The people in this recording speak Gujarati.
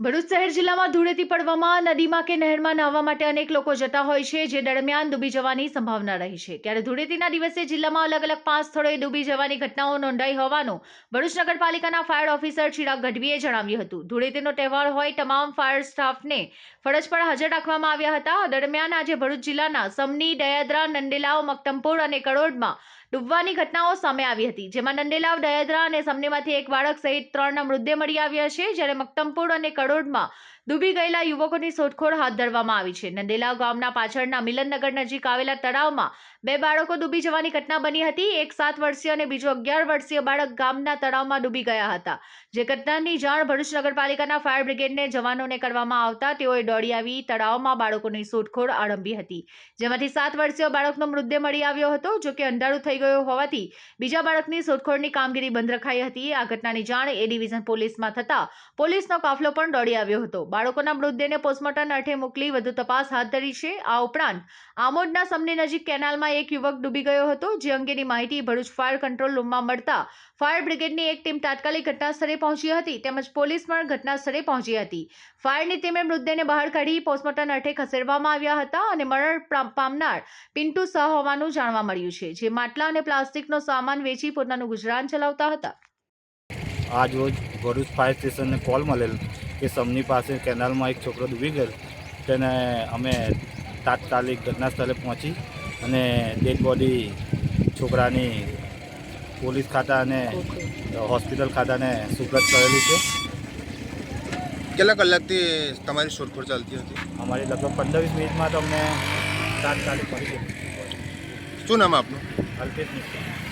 ભરૂચ શહેર જિલ્લામાં ધૂળેટી પડવામાં, નદીમાં કે નહેરમાં નહાવા માટે અનેક લોકો જતા હોય છે, જે દરમિયાન ડૂબી જવાની સંભાવના રહી છે. ત્યારે ધૂળેટીના દિવસે જિલ્લામાં અલગ અલગ પાંચ સ્થળોએ ડૂબી જવાની ઘટનાઓ નોંધાઈ હોવાનું ભરૂચ નગરપાલિકાના ફાયર ઓફિસર ચિરાગ ગઢવીએ જણાવ્યું હતું. ધૂળેટીનો તહેવાર હોય તમામ ફાયર સ્ટાફને ફરજ પર હાજર રાખવામાં આવ્યા હતા. દરમિયાન આજે ભરૂચ જિલ્લાના સમની, દયાદ્રા, નંદેલાવ મક્તમપુર અને કડોદમાં ડૂબવાની ઘટનાઓ સામે આવી હતી, જેમાં નંદેલાવ, દયાદ્રા અને સમનેમાંથી એક બાળક સહિત ત્રણના મૃતદેહ મળી આવ્યા છે, જ્યારે મક્તમપુર અને કડોદમાં ડૂબી ગયેલા યુવકોની શોધખોળ હાથ ધરવામાં આવી છે. નંદેલાવ ગામના પાછળના મિલનનગર નજીક આવેલા તળાવમાં બે બાળકો ડૂબી જવાની ઘટના બની હતી. એક સાત વર્ષીય અને બીજો અગિયાર વર્ષીય બાળક ગામના તળાવમાં ડૂબી ગયા હતા. જે ઘટનાની જાણ ભરૂચ નગરપાલિકાના ફાયર બ્રિગેડને જવાનોને કરવામાં આવતા તેઓએ દોડી આવી તળાવમાં બાળકોની શોધખોળ આરંભી હતી. જેમાંથી સાત વર્ષીય બાળકનો મૃતદેહ મળી આવ્યો હતો, જો કે અંધારું થઈ ગયું હોવાથી બીજા બાળકની શોધખોળની કામગીરી બંધ રખાઈ હતી. આ ઘટનાની જાણ એ ડિવિઝન પોલીસમાં થતા પોલીસનો કાફલો પણ દોડી આવ્યો હતો. બાળકોના મૃતદેહને પોસ્ટમોર્ટમ અર્થે મોકલી વધુ તપાસ હાથ ધરી છે. આ ઉપરાંત, આમોદના સમની નજીક કેનાલમાં એક યુવક ડૂબી ગયો હતો, જે અંગેની માહિતી ભરૂચ ફાયર કંટ્રોલ રૂમમાં મળતા ફાયર બ્રિગેડની એક ટીમ તાત્કાલિક ઘટનાસ્થળે પહોંચી હતી તેમજ પોલીસ પણ ઘટના સ્થળે પહોંચી હતી. ફાયરની ટીમે મૃતદેહને બહાર કાઢી પોસ્ટમોર્ટમ અર્થે ખસેડવામાં આવ્યા હતા અને મરણ પામનાર પિન્ટુ સહ હોવાનું જાણવા મળ્યું છે, જે માટલા અને પ્લાસ્ટિકનો સામાન વેચી પોતાનું ગુજરાન ચલાવતા હતા. આજ રોજ ભરૂચ ફાયર સ્ટેશનને કોલ મળેલ કે સમની પાસે કેનાલમાં એક છોકરો ડૂબી ગયેલ તેને અમે તાત્કાલિક ઘટના સ્થળે પહોંચી અને ડેડ બોડી છોકરાની પોલીસ ખાતા અને હોસ્પિટલ ખાતાને સુપ્રત કરેલી છે. કેટલા કલાકથી તમારી શોધખોળ ચાલતી હતી? અમારી લગભગ પંદર વીસ મિનિટમાં તો અમને તાત્કાલિક પહોંચી શું નામ આપનું? અલ્પેશ મિશ્રા